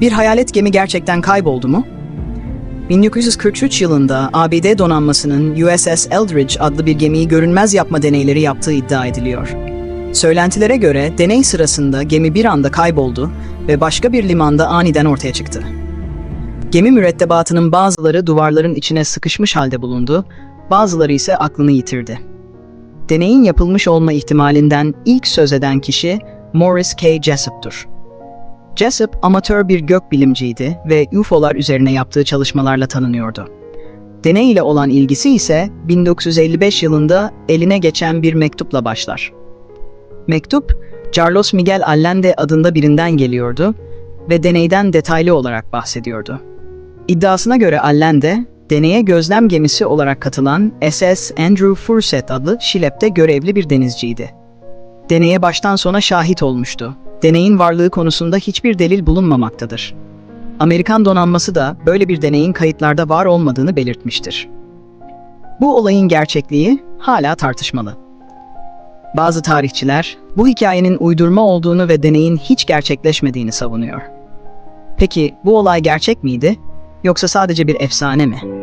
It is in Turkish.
Bir hayalet gemi gerçekten kayboldu mu? 1943 yılında ABD donanmasının USS Eldridge adlı bir gemiyi görünmez yapma deneyleri yaptığı iddia ediliyor. Söylentilere göre deney sırasında gemi bir anda kayboldu ve başka bir limanda aniden ortaya çıktı. Gemi mürettebatının bazıları duvarların içine sıkışmış halde bulundu, bazıları ise aklını yitirdi. Deneyin yapılmış olma ihtimalinden ilk söz eden kişi Morris K. Jessup'tur. Jessup amatör bir gökbilimciydi ve UFO'lar üzerine yaptığı çalışmalarla tanınıyordu. Deney ile olan ilgisi ise 1955 yılında eline geçen bir mektupla başlar. Mektup, Carlos Miguel Allende adında birinden geliyordu ve deneyden detaylı olarak bahsediyordu. İddiasına göre Allende, deneye gözlem gemisi olarak katılan SS Andrew Furset adlı Şilep'te görevli bir denizciydi. Deneye baştan sona şahit olmuştu. Deneyin varlığı konusunda hiçbir delil bulunmamaktadır. Amerikan donanması da böyle bir deneyin kayıtlarda var olmadığını belirtmiştir. Bu olayın gerçekliği hala tartışmalı. Bazı tarihçiler bu hikayenin uydurma olduğunu ve deneyin hiç gerçekleşmediğini savunuyor. Peki bu olay gerçek miydi yoksa sadece bir efsane mi?